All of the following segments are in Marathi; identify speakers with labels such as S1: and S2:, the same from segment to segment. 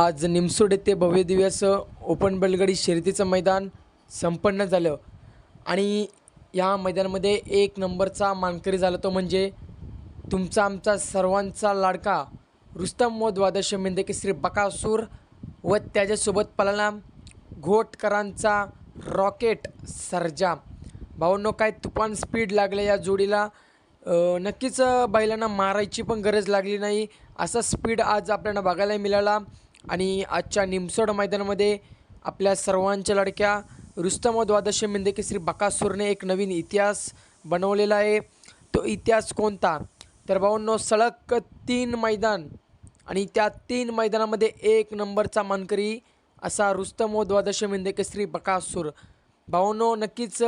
S1: आज निमसोड येथे भव्य दिव्यास ओपन बैलगाडी शर्यतीचं मैदान संपन्न झालं. आणि या मैदानामध्ये एक नंबरचा मानकरी झाला तो म्हणजे तुमचा आमचा सर्वांचा लाडका रुस्तम व द्वादश मेंदे श्री बकासूर व त्याच्यासोबत पळाला घोटकरांचा रॉकेट सर्जा. भावांनो काय तुफान स्पीड लागलं या जोडीला? नक्कीच बैलांना मारायची पण गरज लागली नाही. असा स्पीड आज आपल्याला बघायला मिळाला. आणि आजच्या निमसोड मैदानामध्ये आपल्या सर्वांच्या लडक्या रुस्तम द्वादशी द्वादश मेंदे श्री बकासूरने एक नवीन इतिहास बनवलेला आहे. तो इतिहास कोणता? तर भावांनो सळक तीन मैदान आणि त्या तीन मैदानामध्ये एक नंबरचा मानकरी असा रुस्तम द्वादशी द्वादश मेंदे बकासूर. भाऊनो नक्कीच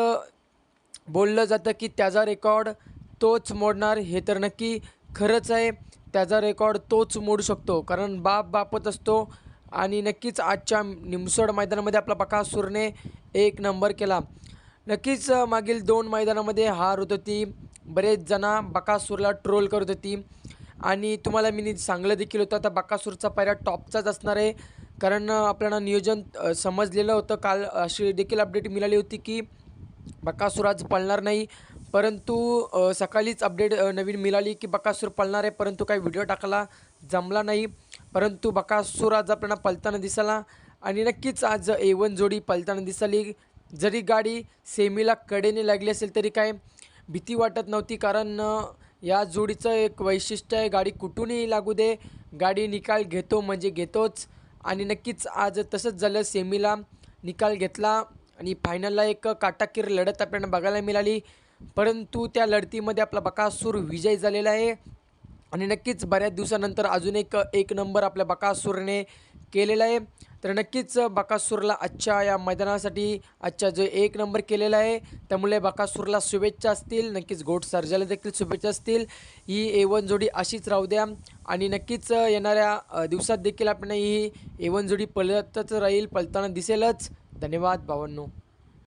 S1: बोललं जातं की त्याचा रेकॉर्ड तोच मोडणार हे तर नक्की खरंच आहे. त्याचा रेकॉर्ड तोच मोडू शकतो. कारण बाप बापत असतो आणि नक्कीच आजच्या निमसोड मैदानामध्ये आपला बकासूरने एक नंबर केला. नक्कीच मागील दोन मैदानामध्ये हार होत होती. बरेच जणा बकासूरला ट्रोल करत होती. आणि तुम्हाला मी सांगलं देखील होतं आता बकासूरचा पायऱ्या टॉपचाच असणार आहे. कारण आपल्याला नियोजन समजलेलं होतं. काल अशी देखील अपडेट मिळाली होती की बकासूर आज पळणार नाही. परंतु सकाळीच अपडेट नवीन मिळाली की बकासूर पळणार आहे परंतु काही व्हिडिओ टाकला जमला नाही. परंतु बकासूर आज आपल्याला पळताना दिसाला आणि नक्कीच आज ए वन जोडी पळताना दिसाली. जरी गाडी सेमीला कडेने लागली असेल तरी काय भीती वाटत नव्हती कारण या जोडीचं एक वैशिष्ट्य आहे गाडी कुठूनही लागू दे गाडी निकाल घेतो म्हणजे घेतोच. आणि नक्कीच आज तसंच झालं सेमीला निकाल घेतला आणि फायनलला एक काटाकीर लढत आपल्याला बघायला मिळाली. परंतु त्या लढतीमध्ये आपला बकासूर विजय झालेला आहे. आणि नक्कीच बऱ्याच दिवसानंतर अजून एक एक नंबर आपल्या बकासूरने केलेला आहे. तर नक्कीच बकासूरला आजच्या या मैदानासाठी आजच्या जो एक नंबर केलेला आहे त्यामुळे बकासूरला शुभेच्छा असतील. नक्कीच गोट सर्जाला देखील शुभेच्छा असतील. ही एवन जोडी अशीच राहू द्या. आणि नक्कीच येणाऱ्या दिवसात देखील आपण ही एवन जोडी पळतच राहील पळताना दिसेलच. धन्यवाद भावांनो.